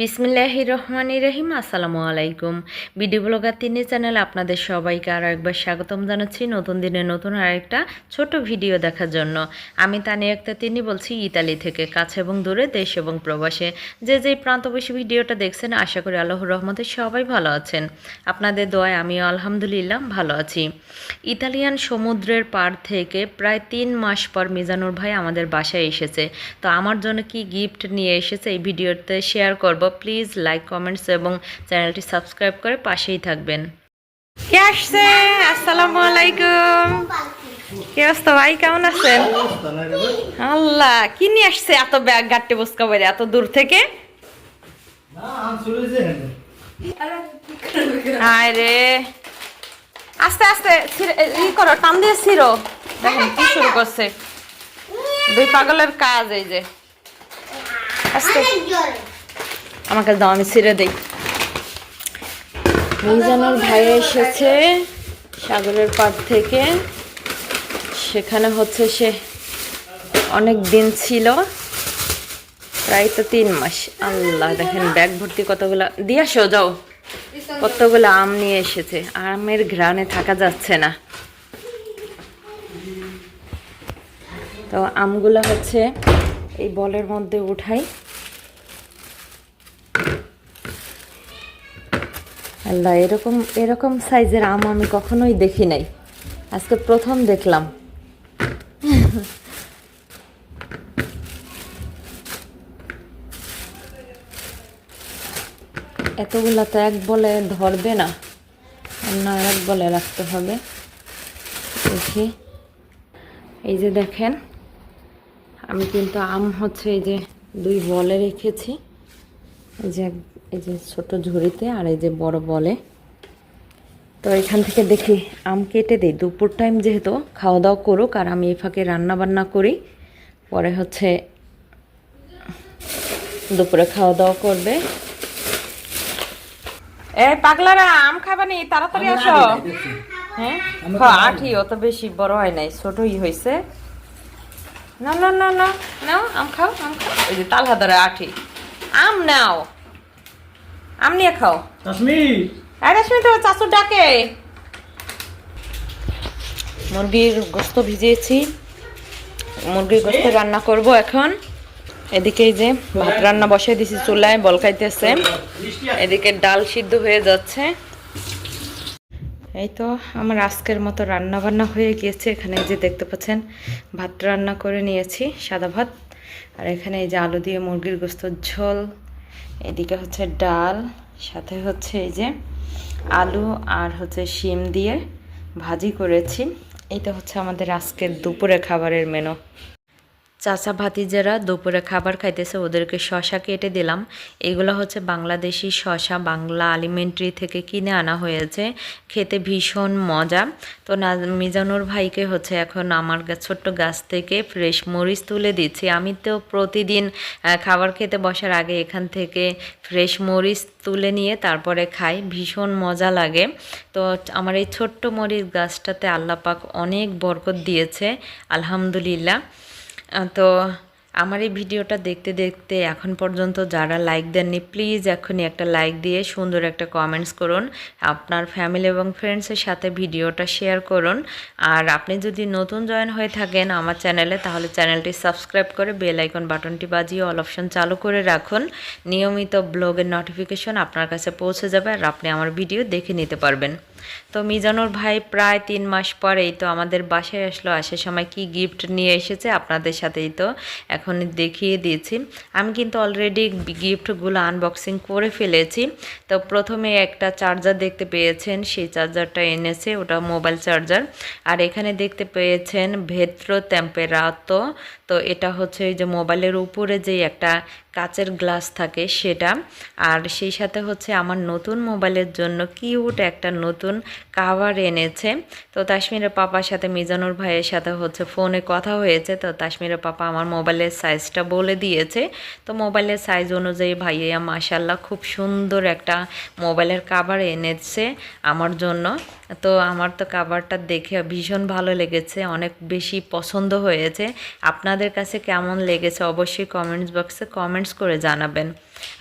বিসমিল্লাহ রহমান রহিম, আসসালামু আলাইকুম। বিডি ব্লগার তিনি চ্যানেলে আপনাদের সবাইকে আরও একবার স্বাগতম জানাচ্ছি নতুন দিনে নতুন আরেকটা ছোট ভিডিও দেখার জন্য। আমি তানিয়া একটা তিনি বলছি, ইতালি থেকে কাছে এবং দূরে, দেশ এবং প্রবাসে। যে যে প্রান্তবাসী ভিডিওটা দেখছেন, আশা করি আল্লাহর রহমতে সবাই ভালো আছেন। আপনাদের দোয়ায় আমিও আলহামদুলিল্লাহ ভালো আছি। ইতালিয়ান সমুদ্রের পার থেকে প্রায় তিন মাস পর মিজানুর ভাই আমাদের বাসায় এসেছে। তো আমার জন্য কি গিফট নিয়ে এসেছে এই ভিডিওতে শেয়ার করব। প্লিজ লাইক কমেন্টস এবং চ্যানেলটি সাবস্ক্রাইব করে পাশেই থাকবেন। কে আসছে? আসসালামু আলাইকুম। কে অবস্থা ভাই? কেমন আছেন? আল্লাহ, কি নিয়ে আসছে এত ব্যাগ গাট্টে বসকা বাইরে? এত দূর থেকে? হায় রে। আস্তে আস্তে ই করো, টান দিয়ে ছিড়ো। দেখেন কি শুরু করছে। দুই পাগলের কাজ এই যে। আস্তে। আমাকে দাও, আমি ছেড়ে দিই। মিজানুর ভাই এসেছে সাগরের পাড় থেকে। সেখানে হচ্ছে সে অনেক দিন ছিল, প্রায় তো তিন মাস। আল্লাহ, দেখেন ব্যাগ ভর্তি কতগুলো। দিয়ে আসো, যাও। কতগুলো আম নিয়ে এসেছে। আমের ঘ্রাণে থাকা যাচ্ছে না। তো আমগুলো হচ্ছে এই বলের মধ্যে উঠাই। আল্লাহ, এরকম এরকম সাইজের আম আমি কখনোই দেখি নাই। আজকে প্রথম দেখলাম। এতগুলা তো এক বলে ধরবে না, অন্য এক বলে রাখতে হবে। দেখি। এই যে দেখেন, আমি কিন্তু আম হচ্ছে এই যে দুই বলে রেখেছি। এই যে এই যে ছোট ঝুড়িতে আর এই যে বড় বলে। তো এখান থেকে দেখি আম কেটে দিই। দুপুর টাইম যেহেতু খাওয়া দাওয়া করুক আর আমি এই ফাঁকে রান্না বান্না করি পরে হচ্ছে দুপুরে খাওয়া দাওয়া করবে। এই পাগলারা আম খাবানি তাড়াতাড়ি আসো। হ্যাঁ? আঠি অত বেশি বড় হয় নাই ছোটই হয়েছে না না না না নাও আম খাও আম খাও। ওই যে তাল হাতারে আঠি। আম নাও। আম নিয়ে খাও। কাশ্মীর আরে শুনে তো চাচু ডাকে। মুরগির গোস্ত ভিজিয়েছি। মুরগির গোস্ত রান্না করব এখন। এদিকে এই যে ভাত রান্না বসিয়ে দিছি চুলায় বল খাইতেছে। এদিকে ডাল সিদ্ধ হয়ে যাচ্ছে। এই তো আমার আজকের মতো রান্না বান্না হয়ে গিয়েছে। এখানে যে দেখতে পাচ্ছেন ভাত রান্না করে নিয়েছি সাদা ভাত। আর এখানে এই যে আলু দিয়ে মুরগির গোস্তর ঝোল। এদিকে হচ্ছে ডাল, সাথে হচ্ছে এই যে আলু আর হচ্ছে শিম দিয়ে ভাজি করেছি। এটা হচ্ছে আমাদের আজকের দুপুরে খাবারের মেনু চাচা ভাতিজারা দুপুরে খাবার খাইতেছে, ওদেরকে শশা কেটে দিলাম। এগুলো হচ্ছে বাংলাদেশি শশা, বাংলা আলিমেন্টারি থেকে কিনে আনা হয়েছে। খেতে ভীষণ মজা। তো না, মিজানুর ভাইকে হচ্ছে এখন আমার ছোট্ট গাছ থেকে ফ্রেশ মরিচ তুলে দিচ্ছি। আমি তো প্রতিদিন খাবার খেতে বসার আগে এখান থেকে ফ্রেশ মরিচ তুলে নিয়ে তারপরে খাই। ভীষণ মজা লাগে। তো আমার এই ছোট্ট মরিচ গাছটাতে আল্লাপাক অনেক বরকত দিয়েছে, আলহামদুলিল্লাহ। তো আমার এই ভিডিওটা দেখতে দেখতে এখন পর্যন্ত যারা লাইক দেননি প্লিজ এখনই একটা লাইক দিয়ে সুন্দর একটা কমেন্টস করুন। আপনার ফ্যামিলি এবং ফ্রেন্ডসের সাথে ভিডিওটা শেয়ার করুন। আর আপনি যদি নতুন জয়েন হয়ে থাকেন আমার চ্যানেলে তাহলে চ্যানেলটি সাবস্ক্রাইব করে বেল আইকন বাটনটি বাজিয়ে অল অপশন চালু করে রাখুন। নিয়মিত ব্লগের নোটিফিকেশন আপনার কাছে পৌঁছে যাবে আর আপনি আমার ভিডিও দেখে নিতে পারবেন। তো মিজানুর ভাই প্রায় তিন মাস পরেই তো আমাদের বাসায় আসলো, আসার সময় কি গিফট নিয়ে এসেছে আপনাদের সাথেই তো এখন দেখিয়ে দিয়েছি। আমি কিন্তু অলরেডি গিফটগুলো আনবক্সিং করে ফেলেছি। তো প্রথমে একটা চার্জার দেখতে পেয়েছেন, সেই চার্জারটা এনেছে, ওটা মোবাইল চার্জার আর এখানে দেখতে পেয়েছেন ভেত্র টেম্পেরাতো তো এটা হচ্ছে এই যে মোবাইলের উপরে যে একটা কাচের গ্লাস থাকে সেটা। আর সেই সাথে হচ্ছে আমার নতুন মোবাইলের জন্য কিউট একটা নতুন কাভার এনেছে। তো তাসমিরের পাপার সাথে, মিজানুর ভাইয়ের সাথে হচ্ছে ফোনে কথা হয়েছে। তো তাসমিরের পাপা আমার মোবাইলের সাইজটা বলে দিয়েছে। তো মোবাইলের সাইজ অনুযায়ী ভাইয়া মাশাল্লাহ খুব সুন্দর একটা মোবাইলের কাভার এনেছে আমার জন্য। তো আমার তো কাভারটা দেখে ভীষণ ভালো লেগেছে, অনেক বেশি পছন্দ হয়েছে। আপনাদের কাছে কেমন লেগেছে অবশ্যই কমেন্টস বক্সে কমেন্টস করে জানাবেন।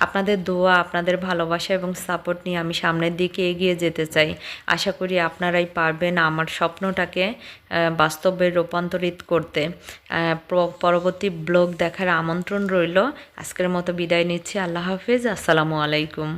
আপনাদের দোয়া, আপনাদের ভালোবাসা এবং সাপোর্ট নিয়ে আমি সামনের দিকে এগিয়ে যেতে চাই। আশা করি আপনারাই পারবেন আমার স্বপ্নটাকে বাস্তবে রূপান্তরিত করতে। পরবর্তী ব্লগ দেখার আমন্ত্রণ রইল। আজকের মতো বিদায় নিচ্ছি। আল্লাহ হাফিজ। আসসালামু আলাইকুম।